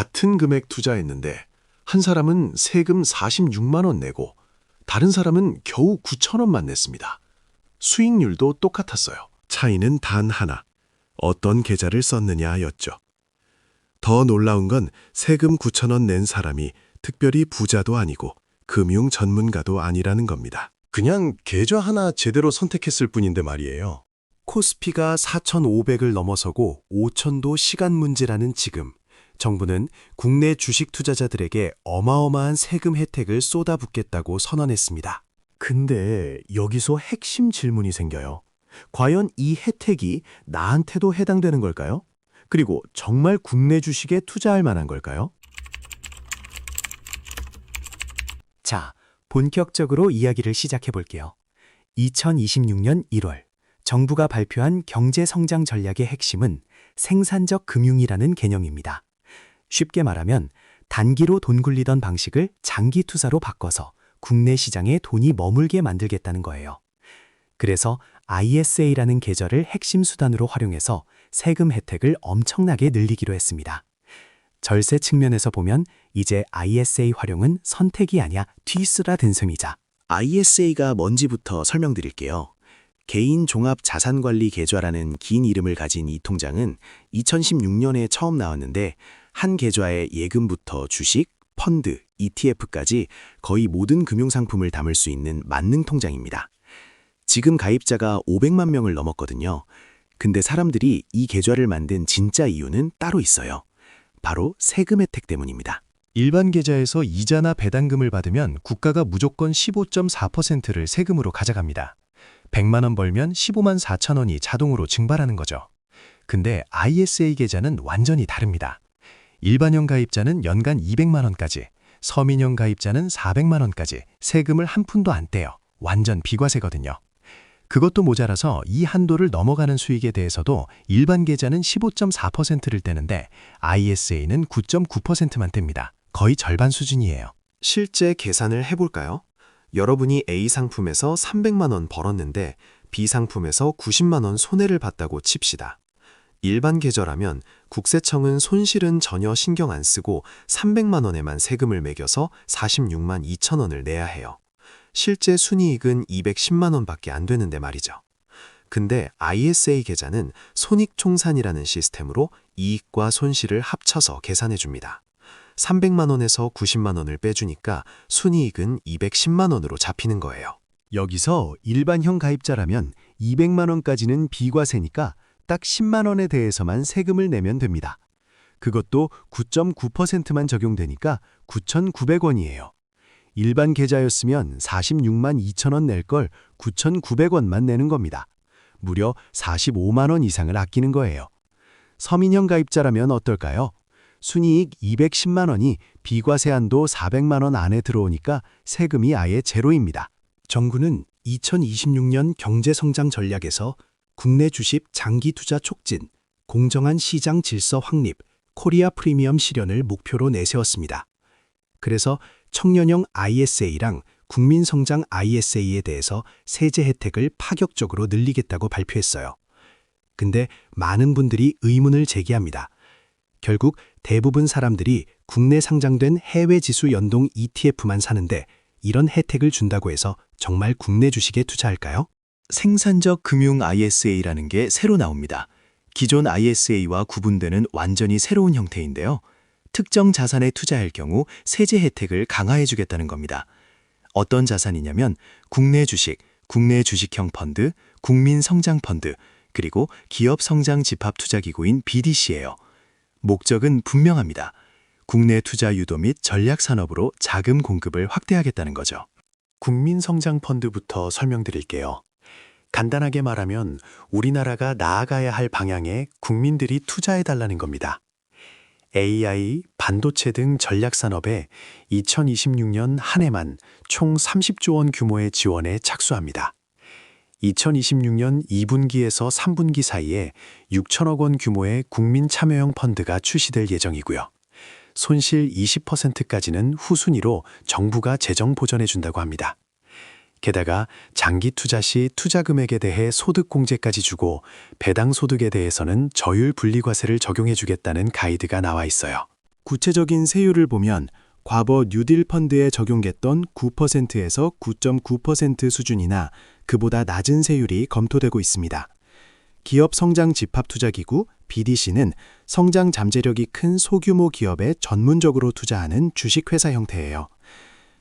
같은 금액 투자했는데 한 사람은 세금 46만 원 내고 다른 사람은 겨우 9천 원만 냈습니다. 수익률도 똑같았어요. 차이는 단 하나. 어떤 계좌를 썼느냐였죠. 더 놀라운 건 세금 9천 원 낸 사람이 특별히 부자도 아니고 금융 전문가도 아니라는 겁니다. 그냥 계좌 하나 제대로 선택했을 뿐인데 말이에요. 코스피가 4,500을 넘어서고 5천도 시간 문제라는 지금 정부는 국내 주식 투자자들에게 어마어마한 세금 혜택을 쏟아붓겠다고 선언했습니다. 근데 여기서 핵심 질문이 생겨요. 과연 이 혜택이 나한테도 해당되는 걸까요? 그리고 정말 국내 주식에 투자할 만한 걸까요? 자, 본격적으로 이야기를 시작해 볼게요. 2026년 1월, 정부가 발표한 경제 성장 전략의 핵심은 생산적 금융이라는 개념입니다. 쉽게 말하면 단기로 돈 굴리던 방식을 장기 투자로 바꿔서 국내 시장에 돈이 머물게 만들겠다는 거예요. 그래서 ISA라는 계절을 핵심 수단으로 활용해서 세금 혜택을 엄청나게 늘리기로 했습니다. 절세 측면에서 보면 이제 ISA 활용은 선택이 아니야 뒤쓰라 든 셈이자. ISA가 뭔지부터 설명드릴게요. 개인 종합 자산관리 계좌라는 긴 이름을 가진 이 통장은 2016년에 처음 나왔는데 한 계좌에 예금부터 주식, 펀드, ETF까지 거의 모든 금융상품을 담을 수 있는 만능 통장입니다. 지금 가입자가 500만 명을 넘었거든요. 근데 사람들이 이 계좌를 만든 진짜 이유는 따로 있어요. 바로 세금 혜택 때문입니다. 일반 계좌에서 이자나 배당금을 받으면 국가가 무조건 15.4%를 세금으로 가져갑니다. 100만 원 벌면 15만 4천 원이 자동으로 증발하는 거죠. 근데 ISA 계좌는 완전히 다릅니다. 일반형 가입자는 연간 200만 원까지, 서민형 가입자는 400만 원까지 세금을 한 푼도 안 떼요. 완전 비과세거든요. 그것도 모자라서 이 한도를 넘어가는 수익에 대해서도 일반 계좌는 15.4%를 떼는데 ISA는 9.9%만 뗍니다. 거의 절반 수준이에요. 실제 계산을 해볼까요? 여러분이 A 상품에서 300만 원 벌었는데 B 상품에서 90만 원 손해를 봤다고 칩시다. 일반 계절하면 국세청은 손실은 전혀 신경 안 쓰고 300만 원에만 세금을 매겨서 46만 2천 원을 내야 해요. 실제 순이익은 210만 원밖에 안 되는데 말이죠. 근데 ISA 계좌는 손익총산이라는 시스템으로 이익과 손실을 합쳐서 계산해 줍니다. 300만 원에서 90만 원을 빼주니까 순이익은 210만 원으로 잡히는 거예요. 여기서 일반형 가입자라면 200만 원까지는 비과세니까 딱 10만 원에 대해서만 세금을 내면 됩니다. 그것도 9.9%만 적용되니까 9,900원이에요. 일반 계좌였으면 46만 2천 원 낼 걸 9,900원만 내는 겁니다. 무려 45만 원 이상을 아끼는 거예요. 서민형 가입자라면 어떨까요? 순이익 210만 원이 비과세 한도 400만 원 안에 들어오니까 세금이 아예 제로입니다. 정부는 2026년 경제성장 전략에서 국내 주식 장기 투자 촉진, 공정한 시장 질서 확립, 코리아 프리미엄 실현을 목표로 내세웠습니다. 그래서 청년형 ISA랑 국민성장 ISA에 대해서 세제 혜택을 파격적으로 늘리겠다고 발표했어요. 근데 많은 분들이 의문을 제기합니다. 결국 대부분 사람들이 국내 상장된 해외 지수 연동 ETF만 사는데 이런 혜택을 준다고 해서 정말 국내 주식에 투자할까요? 생산적 금융 ISA라는 게 새로 나옵니다. 기존 ISA와 구분되는 완전히 새로운 형태인데요. 특정 자산에 투자할 경우 세제 혜택을 강화해 주겠다는 겁니다. 어떤 자산이냐면 국내 주식, 국내 주식형 펀드, 국민 성장 펀드, 그리고 기업 성장 집합 투자 기구인 BDC예요. 목적은 분명합니다. 국내 투자 유도 및 전략 산업으로 자금 공급을 확대하겠다는 거죠. 국민 성장 펀드부터 설명드릴게요. 간단하게 말하면 우리나라가 나아가야 할 방향에 국민들이 투자해달라는 겁니다. AI, 반도체 등 전략 산업에 2026년 한 해만 총 30조 원 규모의 지원에 착수합니다. 2026년 2분기에서 3분기 사이에 6천억 원 규모의 국민 참여형 펀드가 출시될 예정이고요. 손실 20%까지는 후순위로 정부가 재정 보전해 준다고 합니다. 게다가 장기 투자 시 투자 금액에 대해 소득 공제까지 주고 배당 소득에 대해서는 저율 분리과세를 적용해 주겠다는 가이드가 나와 있어요. 구체적인 세율을 보면 과거 뉴딜 펀드에 적용됐던 9%에서 9.9% 수준이나 그보다 낮은 세율이 검토되고 있습니다. 기업 성장 집합 투자 기구 BDC는 성장 잠재력이 큰 소규모 기업에 전문적으로 투자하는 주식 회사 형태예요.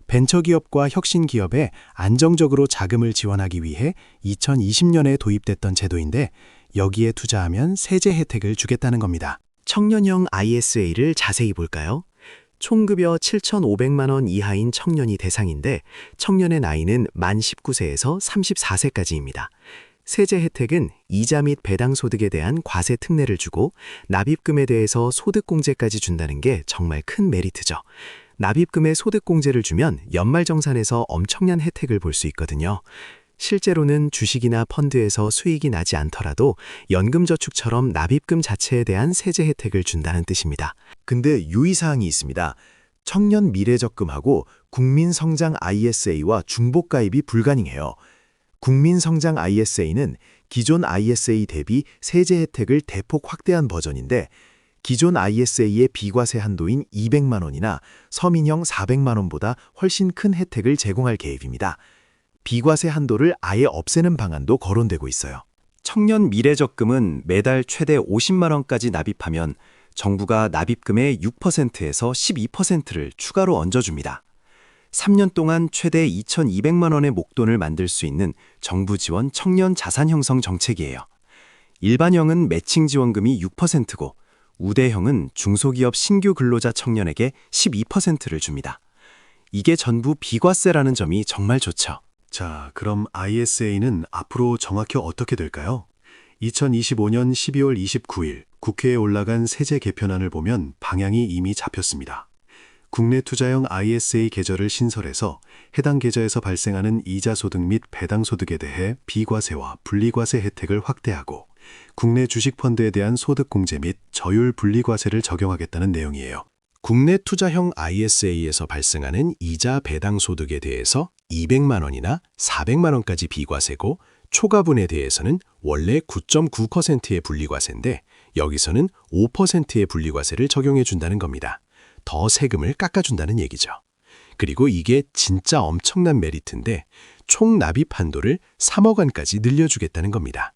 벤처 기업과 혁신 기업에 안정적으로 자금을 지원하기 위해 2020년에 도입됐던 제도인데 여기에 투자하면 세제 혜택을 주겠다는 겁니다. 청년형 ISA를 자세히 볼까요? 총급여 7,500만 원 이하인 청년이 대상인데 청년의 나이는 만 19세에서 34세까지입니다. 세제 혜택은 이자 및 배당 소득에 대한 과세 특례를 주고 납입금에 대해서 소득공제까지 준다는 게 정말 큰 메리트죠. 납입금에 소득공제를 주면 연말정산에서 엄청난 혜택을 볼 수 있거든요. 실제로는 주식이나 펀드에서 수익이 나지 않더라도 연금저축처럼 납입금 자체에 대한 세제 혜택을 준다는 뜻입니다. 근데 유의사항이 있습니다. 청년 미래적금하고 국민성장 ISA와 중복가입이 불가능해요. 국민성장 ISA는 기존 ISA 대비 세제 혜택을 대폭 확대한 버전인데 기존 ISA의 비과세 한도인 200만 원이나 서민형 400만 원보다 훨씬 큰 혜택을 제공할 계획입니다. 비과세 한도를 아예 없애는 방안도 거론되고 있어요. 청년 미래적금은 매달 최대 50만 원까지 납입하면 정부가 납입금의 6%에서 12%를 추가로 얹어줍니다. 3년 동안 최대 2,200만 원의 목돈을 만들 수 있는 정부 지원 청년 자산 형성 정책이에요. 일반형은 매칭 지원금이 6%고 우대형은 중소기업 신규 근로자 청년에게 12%를 줍니다. 이게 전부 비과세라는 점이 정말 좋죠. 자, 그럼 ISA는 앞으로 정확히 어떻게 될까요? 2025년 12월 29일 국회에 올라간 세제 개편안을 보면 방향이 이미 잡혔습니다. 국내 투자형 ISA 계좌를 신설해서 해당 계좌에서 발생하는 이자 소득 및 배당 소득에 대해 비과세와 분리과세 혜택을 확대하고 국내 주식 펀드에 대한 소득 공제 및 저율 분리 과세를 적용하겠다는 내용이에요. 국내 투자형 ISA에서 발생하는 이자 배당 소득에 대해서 200만 원이나 400만 원까지 비과세고 초과분에 대해서는 원래 9.9%의 분리과세인데 여기서는 5%의 분리과세를 적용해 준다는 겁니다. 더 세금을 깎아준다는 얘기죠. 그리고 이게 진짜 엄청난 메리트인데 총 납입 한도를 3억 원까지 늘려주겠다는 겁니다.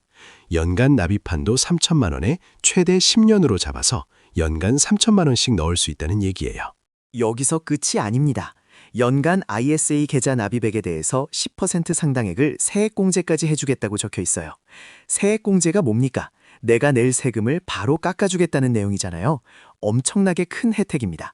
연간 납입 한도 3천만 원에 최대 10년으로 잡아서 연간 3천만 원씩 넣을 수 있다는 얘기예요. 여기서 끝이 아닙니다. 연간 ISA 계좌 납입액에 대해서 10% 상당액을 세액공제까지 해주겠다고 적혀 있어요. 세액공제가 뭡니까? 내가 낼 세금을 바로 깎아주겠다는 내용이잖아요. 엄청나게 큰 혜택입니다.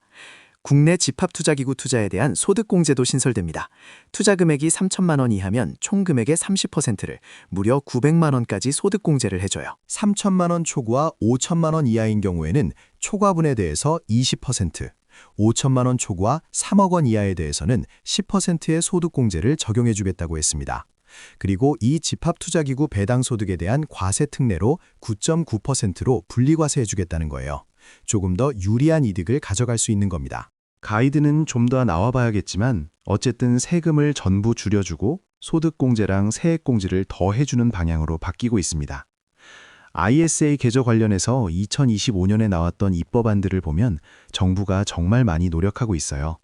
국내 집합투자기구 투자에 대한 소득공제도 신설됩니다. 투자 금액이 3천만 원 이하면 총 금액의 30%를 무려 900만 원까지 소득공제를 해줘요. 3천만 원 초과 5천만 원 이하인 경우에는 초과분에 대해서 20%, 5천만 원 초과 3억 원 이하에 대해서는 10%의 소득공제를 적용해 주겠다고 했습니다. 그리고 이 집합투자기구 배당 소득에 대한 과세 특례로 9.9%로 분리과세해 주겠다는 거예요. 조금 더 유리한 이득을 가져갈 수 있는 겁니다. 가이드는 좀 더 나와봐야겠지만 어쨌든 세금을 전부 줄여주고 소득공제랑 세액공제를 더 해주는 방향으로 바뀌고 있습니다. ISA 개조 관련해서 2025년에 나왔던 입법안들을 보면 정부가 정말 많이 노력하고 있어요.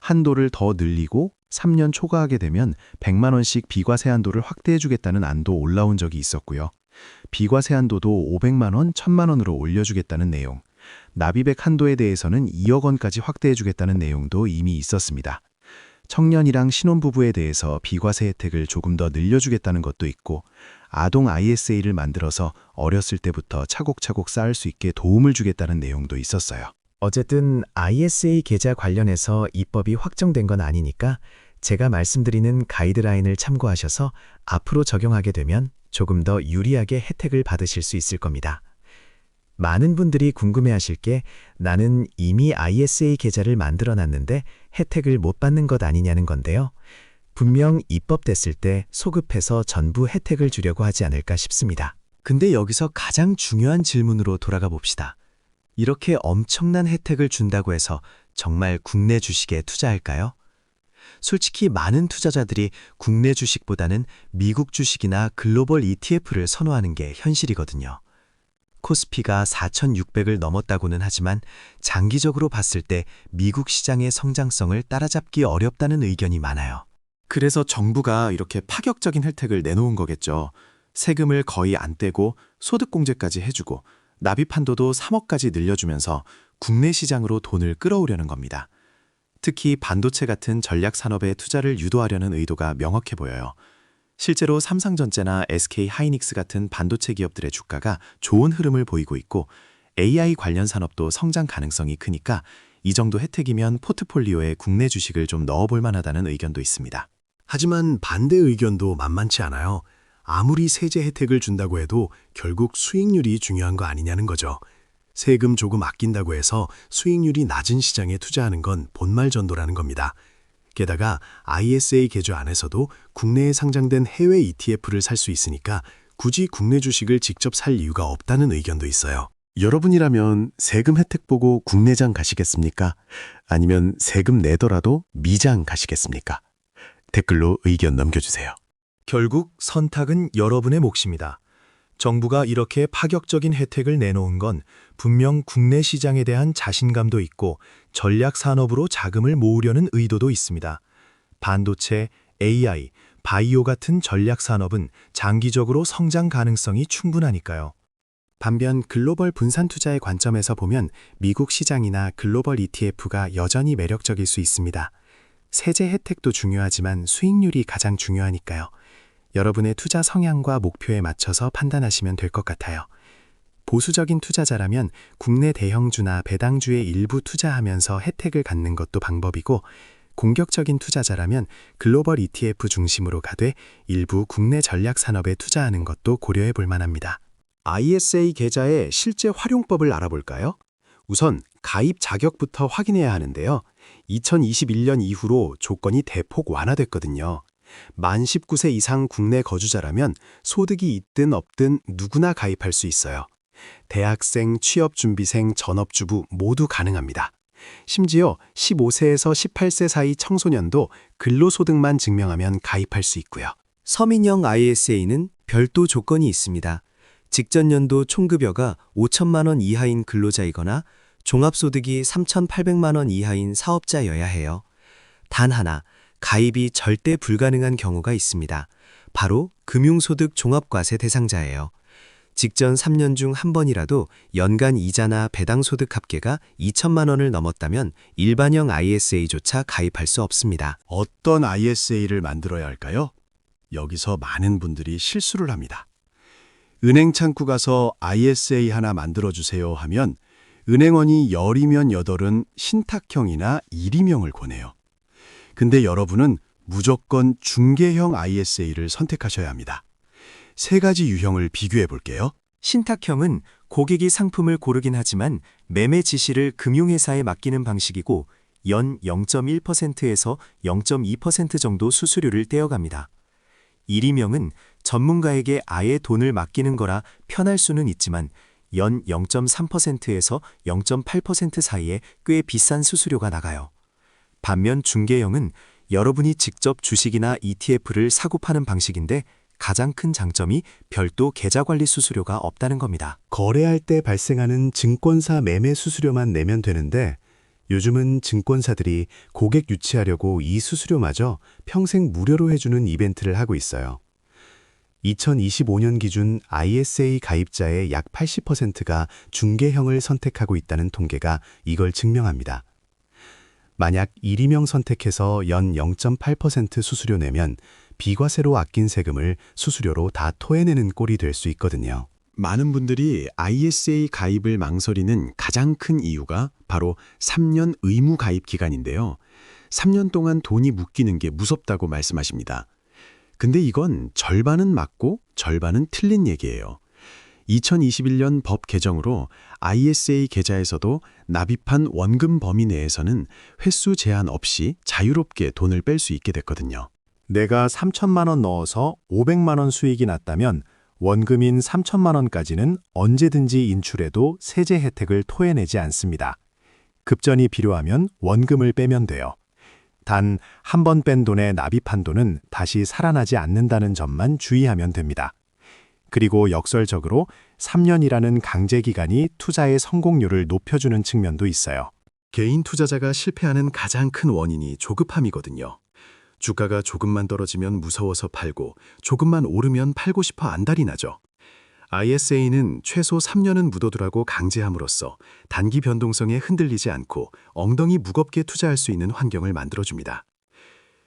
한도를 더 늘리고 3년 초과하게 되면 100만 원씩 비과세 한도를 확대해 주겠다는 안도 올라온 적이 있었고요. 비과세 한도도 500만 원, 1000만 원으로 올려주겠다는 내용. 납입액 한도에 대해서는 2억 원까지 확대해 주겠다는 내용도 이미 있었습니다. 청년이랑 신혼부부에 대해서 비과세 혜택을 조금 더 늘려주겠다는 것도 있고 아동 ISA를 만들어서 어렸을 때부터 차곡차곡 쌓을 수 있게 도움을 주겠다는 내용도 있었어요. 어쨌든 ISA 계좌 관련해서 입법이 확정된 건 아니니까 제가 말씀드리는 가이드라인을 참고하셔서 앞으로 적용하게 되면 조금 더 유리하게 혜택을 받으실 수 있을 겁니다. 많은 분들이 궁금해하실 게 나는 이미 ISA 계좌를 만들어 놨는데 혜택을 못 받는 것 아니냐는 건데요. 분명 입법됐을 때 소급해서 전부 혜택을 주려고 하지 않을까 싶습니다. 근데 여기서 가장 중요한 질문으로 돌아가 봅시다. 이렇게 엄청난 혜택을 준다고 해서 정말 국내 주식에 투자할까요? 솔직히 많은 투자자들이 국내 주식보다는 미국 주식이나 글로벌 ETF를 선호하는 게 현실이거든요. 코스피가 4,600을 넘었다고는 하지만 장기적으로 봤을 때 미국 시장의 성장성을 따라잡기 어렵다는 의견이 많아요. 그래서 정부가 이렇게 파격적인 혜택을 내놓은 거겠죠. 세금을 거의 안 떼고 소득공제까지 해주고 납입 한도도 3억까지 늘려주면서 국내 시장으로 돈을 끌어오려는 겁니다. 특히 반도체 같은 전략 산업에 투자를 유도하려는 의도가 명확해 보여요. 실제로 삼성전자나 SK 하이닉스 같은 반도체 기업들의 주가가 좋은 흐름을 보이고 있고 AI 관련 산업도 성장 가능성이 크니까 이 정도 혜택이면 포트폴리오에 국내 주식을 좀 넣어볼 만하다는 의견도 있습니다. 하지만 반대 의견도 만만치 않아요. 아무리 세제 혜택을 준다고 해도 결국 수익률이 중요한 거 아니냐는 거죠. 세금 조금 아낀다고 해서 수익률이 낮은 시장에 투자하는 건 본말전도라는 겁니다. 게다가 ISA 계좌 안에서도 국내에 상장된 해외 ETF를 살 수 있으니까 굳이 국내 주식을 직접 살 이유가 없다는 의견도 있어요. 여러분이라면 세금 혜택 보고 국내장 가시겠습니까? 아니면 세금 내더라도 미장 가시겠습니까? 댓글로 의견 남겨주세요. 결국 선택은 여러분의 몫입니다. 정부가 이렇게 파격적인 혜택을 내놓은 건 분명 국내 시장에 대한 자신감도 있고 전략 산업으로 자금을 모으려는 의도도 있습니다. 반도체, AI, 바이오 같은 전략 산업은 장기적으로 성장 가능성이 충분하니까요. 반면 글로벌 분산 투자의 관점에서 보면 미국 시장이나 글로벌 ETF가 여전히 매력적일 수 있습니다. 세제 혜택도 중요하지만 수익률이 가장 중요하니까요. 여러분의 투자 성향과 목표에 맞춰서 판단하시면 될 것 같아요. 보수적인 투자자라면 국내 대형주나 배당주에 일부 투자하면서 혜택을 갖는 것도 방법이고 공격적인 투자자라면 글로벌 ETF 중심으로 가되 일부 국내 전략 산업에 투자하는 것도 고려해 볼 만합니다. ISA 계좌의 실제 활용법을 알아볼까요? 우선 가입 자격부터 확인해야 하는데요. 2021년 이후로 조건이 대폭 완화됐거든요. 만 19세 이상 국내 거주자라면 소득이 있든 없든 누구나 가입할 수 있어요. 대학생, 취업준비생, 전업주부 모두 가능합니다. 심지어 15세에서 18세 사이 청소년도 근로소득만 증명하면 가입할 수 있고요. 서민형 ISA는 별도 조건이 있습니다. 직전 연도 총급여가 5천만 원 이하인 근로자이거나 종합소득이 3,800만 원 이하인 사업자여야 해요. 단 하나, 가입이 절대 불가능한 경우가 있습니다. 바로 금융소득 종합과세 대상자예요. 직전 3년 중 한 번이라도 연간 이자나 배당소득 합계가 2천만 원을 넘었다면 일반형 ISA조차 가입할 수 없습니다. 어떤 ISA를 만들어야 할까요? 여기서 많은 분들이 실수를 합니다. 은행 창구 가서 ISA 하나 만들어주세요 하면 은행원이 열이면 여덟은 신탁형이나 일임형을 권해요. 근데 여러분은 무조건 중개형 ISA를 선택하셔야 합니다. 세 가지 유형을 비교해 볼게요. 신탁형은 고객이 상품을 고르긴 하지만 매매 지시를 금융회사에 맡기는 방식이고 연 0.1%에서 0.2% 정도 수수료를 떼어갑니다. 일임형은 전문가에게 아예 돈을 맡기는 거라 편할 수는 있지만 연 0.3%에서 0.8% 사이에 꽤 비싼 수수료가 나가요. 반면 중개형은 여러분이 직접 주식이나 ETF를 사고 파는 방식인데 가장 큰 장점이 별도 계좌 관리 수수료가 없다는 겁니다. 거래할 때 발생하는 증권사 매매 수수료만 내면 되는데 요즘은 증권사들이 고객 유치하려고 이 수수료마저 평생 무료로 해주는 이벤트를 하고 있어요. 2025년 기준 ISA 가입자의 약 80%가 중개형을 선택하고 있다는 통계가 이걸 증명합니다. 만약 일임형 선택해서 연 0.8% 수수료 내면 비과세로 아낀 세금을 수수료로 다 토해내는 꼴이 될 수 있거든요. 많은 분들이 ISA 가입을 망설이는 가장 큰 이유가 바로 3년 의무 가입 기간인데요. 3년 동안 돈이 묶이는 게 무섭다고 말씀하십니다. 근데 이건 절반은 맞고 절반은 틀린 얘기예요. 2021년 법 개정으로 ISA 계좌에서도 납입한 원금 범위 내에서는 횟수 제한 없이 자유롭게 돈을 뺄 수 있게 됐거든요. 내가 3천만 원 넣어서 500만 원 수익이 났다면 원금인 3천만 원까지는 언제든지 인출해도 세제 혜택을 토해내지 않습니다. 급전이 필요하면 원금을 빼면 돼요. 단 한 번 뺀 돈에 납입한 돈은 다시 살아나지 않는다는 점만 주의하면 됩니다. 그리고 역설적으로 3년이라는 강제 기간이 투자의 성공률을 높여주는 측면도 있어요. 개인 투자자가 실패하는 가장 큰 원인이 조급함이거든요. 주가가 조금만 떨어지면 무서워서 팔고 조금만 오르면 팔고 싶어 안달이 나죠. ISA는 최소 3년은 묻어두라고 강제함으로써 단기 변동성에 흔들리지 않고 엉덩이 무겁게 투자할 수 있는 환경을 만들어줍니다.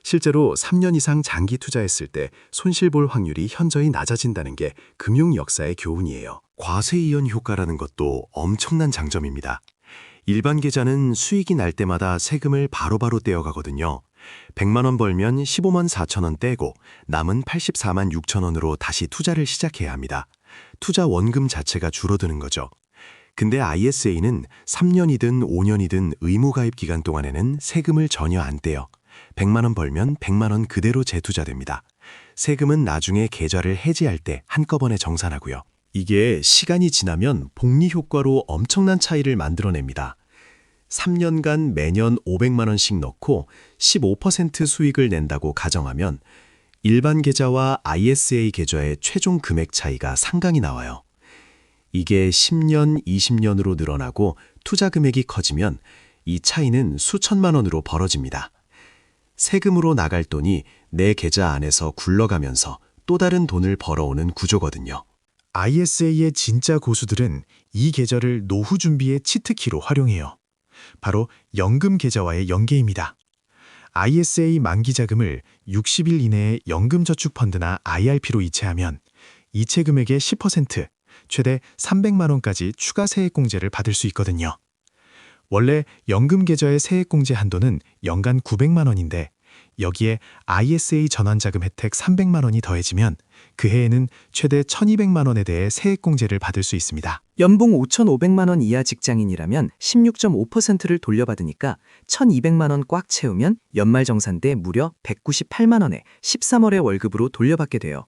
실제로 3년 이상 장기 투자했을 때 손실 볼 확률이 현저히 낮아진다는 게 금융 역사의 교훈이에요. 과세이연 효과라는 것도 엄청난 장점입니다. 일반 계좌는 수익이 날 때마다 세금을 바로바로 떼어가거든요. 100만 원 벌면 15만 4천 원 떼고 남은 84만 6천 원으로 다시 투자를 시작해야 합니다. 투자 원금 자체가 줄어드는 거죠. 근데 ISA는 3년이든 5년이든 의무 가입 기간 동안에는 세금을 전혀 안 떼요. 100만 원 벌면 100만 원 그대로 재투자됩니다. 세금은 나중에 계좌를 해지할 때 한꺼번에 정산하고요. 이게 시간이 지나면 복리 효과로 엄청난 차이를 만들어냅니다. 3년간 매년 500만 원씩 넣고 15% 수익을 낸다고 가정하면 일반 계좌와 ISA 계좌의 최종 금액 차이가 상당히 나와요. 이게 10년, 20년으로 늘어나고 투자 금액이 커지면 이 차이는 수천만 원으로 벌어집니다. 세금으로 나갈 돈이 내 계좌 안에서 굴러가면서 또 다른 돈을 벌어오는 구조거든요. ISA의 진짜 고수들은 이 계좌를 노후 준비의 치트키로 활용해요. 바로 연금 계좌와의 연계입니다. ISA 만기 자금을 60일 이내에 연금저축펀드나 IRP로 이체하면 이체 금액의 10%, 최대 300만 원까지 추가 세액공제를 받을 수 있거든요. 원래 연금 계좌의 세액공제 한도는 연간 900만 원인데 여기에 ISA 전환자금 혜택 300만 원이 더해지면 그 해에는 최대 1200만 원에 대해 세액공제를 받을 수 있습니다. 연봉 5,500만 원 이하 직장인이라면 16.5%를 돌려받으니까 1,200만 원 꽉 채우면 연말정산 때 무려 198만 원에 13월의 월급으로 돌려받게 돼요.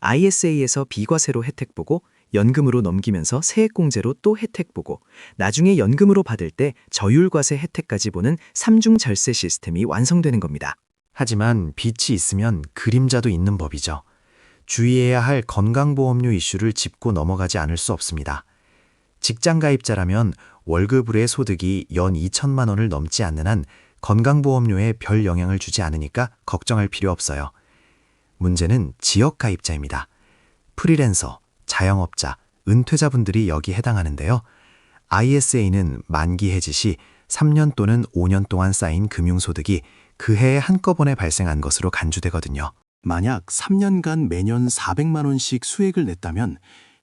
ISA에서 비과세로 혜택 보고 연금으로 넘기면서 세액공제로 또 혜택 보고 나중에 연금으로 받을 때 저율과세 혜택까지 보는 삼중 절세 시스템이 완성되는 겁니다. 하지만 빛이 있으면 그림자도 있는 법이죠. 주의해야 할 건강보험료 이슈를 짚고 넘어가지 않을 수 없습니다. 직장 가입자라면 월급으로의 소득이 연 2천만 원을 넘지 않는 한 건강보험료에 별 영향을 주지 않으니까 걱정할 필요 없어요. 문제는 지역 가입자입니다. 프리랜서, 자영업자, 은퇴자분들이 여기 해당하는데요. ISA는 만기 해지 시 3년 또는 5년 동안 쌓인 금융소득이 그 해에 한꺼번에 발생한 것으로 간주되거든요. 만약 3년간 매년 400만 원씩 수익을 냈다면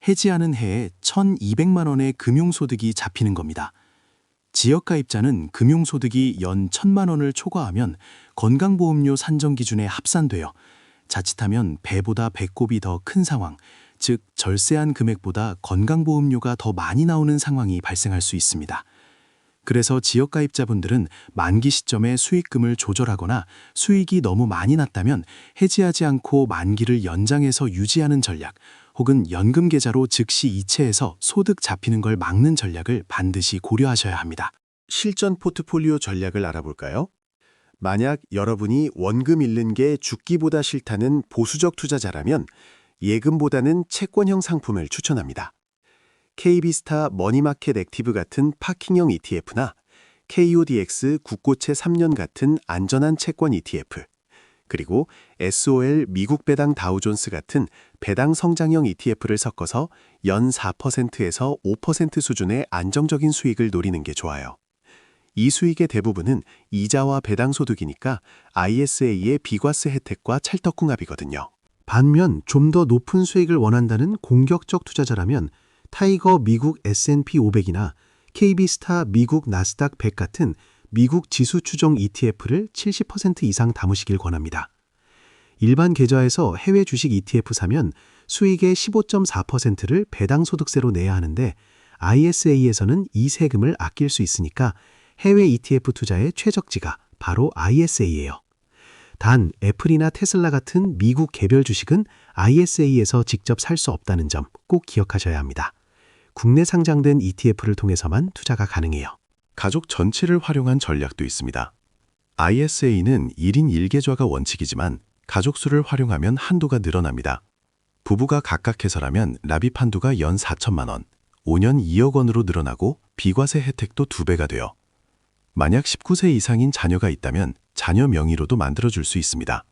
해지하는 해에 1,200만 원의 금융소득이 잡히는 겁니다. 지역가입자는 금융소득이 연 1,000만 원을 초과하면 건강보험료 산정 기준에 합산되어 자칫하면 배보다 배꼽이 더 큰 상황, 즉 절세한 금액보다 건강보험료가 더 많이 나오는 상황이 발생할 수 있습니다. 그래서 지역가입자분들은 만기 시점에 수익금을 조절하거나 수익이 너무 많이 났다면 해지하지 않고 만기를 연장해서 유지하는 전략 혹은 연금 계좌로 즉시 이체해서 소득 잡히는 걸 막는 전략을 반드시 고려하셔야 합니다. 실전 포트폴리오 전략을 알아볼까요? 만약 여러분이 원금 잃는 게 죽기보다 싫다는 보수적 투자자라면 예금보다는 채권형 상품을 추천합니다. KB스타 머니마켓 액티브 같은 파킹형 ETF나 KODX 국고채 3년 같은 안전한 채권 ETF, 그리고 SOL 미국 배당 다우존스 같은 배당 성장형 ETF를 섞어서 연 4%에서 5% 수준의 안정적인 수익을 노리는 게 좋아요. 이 수익의 대부분은 이자와 배당 소득이니까 ISA의 비과세 혜택과 찰떡궁합이거든요. 반면 좀 더 높은 수익을 원한다는 공격적 투자자라면 타이거 미국 S&P 500이나 KB스타 미국 나스닥 100 같은 미국 지수 추종 ETF를 70% 이상 담으시길 권합니다. 일반 계좌에서 해외 주식 ETF 사면 수익의 15.4%를 배당 소득세로 내야 하는데 ISA에서는 이 세금을 아낄 수 있으니까 해외 ETF 투자의 최적지가 바로 ISA예요. 단 애플이나 테슬라 같은 미국 개별 주식은 ISA에서 직접 살 수 없다는 점 꼭 기억하셔야 합니다. 국내 상장된 ETF를 통해서만 투자가 가능해요. 가족 전체를 활용한 전략도 있습니다. ISA는 1인 1계좌가 원칙이지만 가족 수를 활용하면 한도가 늘어납니다. 부부가 각각 해서라면 한도가 연 4천만 원, 5년 2억 원으로 늘어나고 비과세 혜택도 2배가 돼요. 만약 19세 이상인 자녀가 있다면 자녀 명의로도 만들어줄 수 있습니다.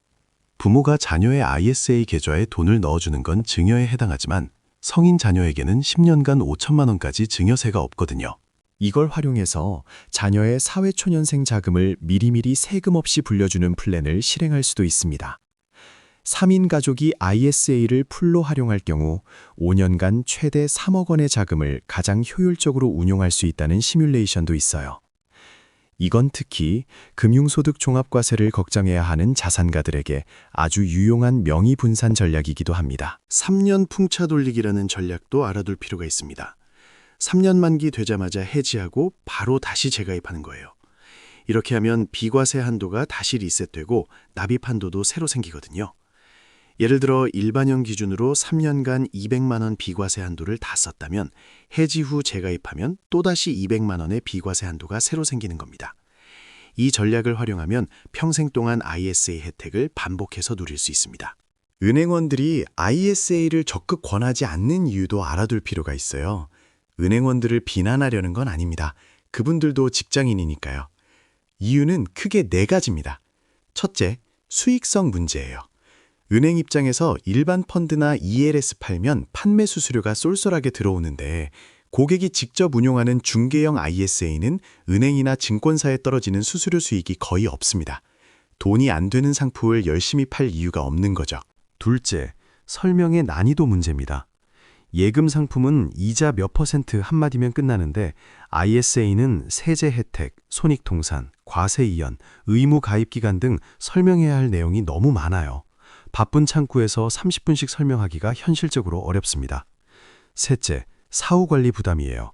부모가 자녀의 ISA 계좌에 돈을 넣어주는 건 증여에 해당하지만 성인 자녀에게는 10년간 5천만 원까지 증여세가 없거든요. 이걸 활용해서 자녀의 사회초년생 자금을 미리미리 세금 없이 불려주는 플랜을 실행할 수도 있습니다. 3인 가족이 ISA를 풀로 활용할 경우 5년간 최대 3억 원의 자금을 가장 효율적으로 운용할 수 있다는 시뮬레이션도 있어요. 이건 특히 금융소득 종합과세를 걱정해야 하는 자산가들에게 아주 유용한 명의 분산 전략이기도 합니다. 3년 풍차 돌리기라는 전략도 알아둘 필요가 있습니다. 3년 만기 되자마자 해지하고 바로 다시 재가입하는 거예요. 이렇게 하면 비과세 한도가 다시 리셋되고 납입 한도도 새로 생기거든요. 예를 들어 일반형 기준으로 3년간 200만 원 비과세 한도를 다 썼다면 해지 후 재가입하면 또다시 200만 원의 비과세 한도가 새로 생기는 겁니다. 이 전략을 활용하면 평생 동안 ISA 혜택을 반복해서 누릴 수 있습니다. 은행원들이 ISA를 적극 권하지 않는 이유도 알아둘 필요가 있어요. 은행원들을 비난하려는 건 아닙니다. 그분들도 직장인이니까요. 이유는 크게 네 가지입니다. 첫째, 수익성 문제예요. 은행 입장에서 일반 펀드나 ELS 팔면 판매 수수료가 쏠쏠하게 들어오는데 고객이 직접 운용하는 중개형 ISA는 은행이나 증권사에 떨어지는 수수료 수익이 거의 없습니다. 돈이 안 되는 상품을 열심히 팔 이유가 없는 거죠. 둘째, 설명의 난이도 문제입니다. 예금 상품은 이자 몇 퍼센트 한마디면 끝나는데 ISA는 세제 혜택, 손익통산, 과세 이연, 의무 가입 기간 등 설명해야 할 내용이 너무 많아요. 바쁜 창구에서 30분씩 설명하기가 현실적으로 어렵습니다. 셋째, 사후 관리 부담이에요.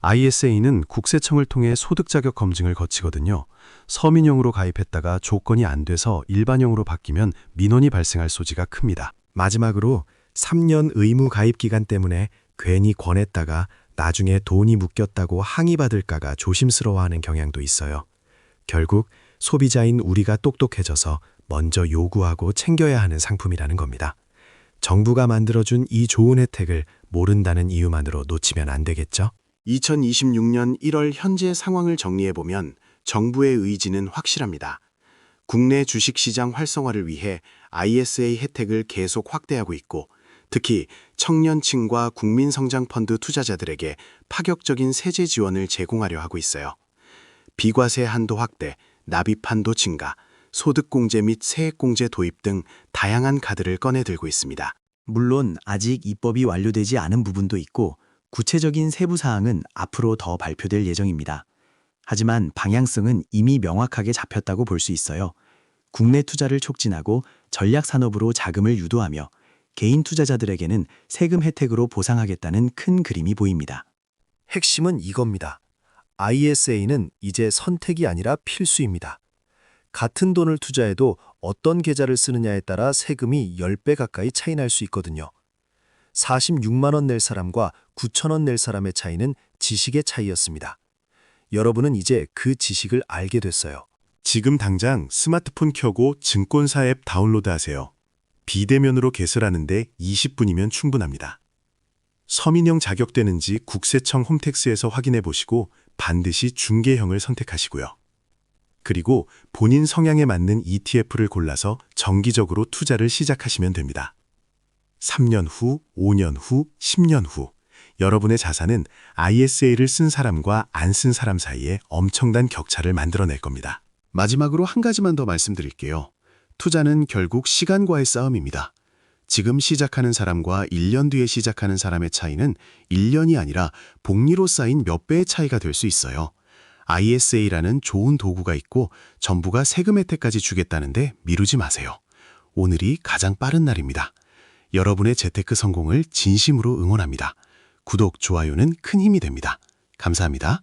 ISA는 국세청을 통해 소득 자격 검증을 거치거든요. 서민형으로 가입했다가 조건이 안 돼서 일반형으로 바뀌면 민원이 발생할 소지가 큽니다. 마지막으로 3년 의무 가입 기간 때문에 괜히 권했다가 나중에 돈이 묶였다고 항의받을까가 조심스러워하는 경향도 있어요. 결국 소비자인 우리가 똑똑해져서 먼저 요구하고 챙겨야 하는 상품이라는 겁니다. 정부가 만들어준 이 좋은 혜택을 모른다는 이유만으로 놓치면 안 되겠죠? 2026년 1월 현재 상황을 정리해보면 정부의 의지는 확실합니다. 국내 주식시장 활성화를 위해 ISA 혜택을 계속 확대하고 있고 특히 청년층과 국민성장펀드 투자자들에게 파격적인 세제 지원을 제공하려 하고 있어요. 비과세 한도 확대, 납입 한도 증가, 소득공제 및 세액공제 도입 등 다양한 카드를 꺼내 들고 있습니다. 물론 아직 입법이 완료되지 않은 부분도 있고 구체적인 세부 사항은 앞으로 더 발표될 예정입니다. 하지만 방향성은 이미 명확하게 잡혔다고 볼 수 있어요. 국내 투자를 촉진하고 전략 산업으로 자금을 유도하며 개인 투자자들에게는 세금 혜택으로 보상하겠다는 큰 그림이 보입니다. 핵심은 이겁니다. ISA는 이제 선택이 아니라 필수입니다. 같은 돈을 투자해도 어떤 계좌를 쓰느냐에 따라 세금이 10배 가까이 차이 날 수 있거든요. 46만 원 낼 사람과 9천 원 낼 사람의 차이는 지식의 차이였습니다. 여러분은 이제 그 지식을 알게 됐어요. 지금 당장 스마트폰 켜고 증권사 앱 다운로드 하세요. 비대면으로 개설하는데 20분이면 충분합니다. 서민형 자격되는지 국세청 홈택스에서 확인해 보시고 반드시 중개형을 선택하시고요. 그리고 본인 성향에 맞는 ETF를 골라서 정기적으로 투자를 시작하시면 됩니다. 3년 후, 5년 후, 10년 후 여러분의 자산은 ISA를 쓴 사람과 안 쓴 사람 사이에 엄청난 격차를 만들어낼 겁니다. 마지막으로 한 가지만 더 말씀드릴게요. 투자는 결국 시간과의 싸움입니다. 지금 시작하는 사람과 1년 뒤에 시작하는 사람의 차이는 1년이 아니라 복리로 쌓인 몇 배의 차이가 될 수 있어요. ISA라는 좋은 도구가 있고 정부가 세금 혜택까지 주겠다는데 미루지 마세요. 오늘이 가장 빠른 날입니다. 여러분의 재테크 성공을 진심으로 응원합니다. 구독, 좋아요는 큰 힘이 됩니다. 감사합니다.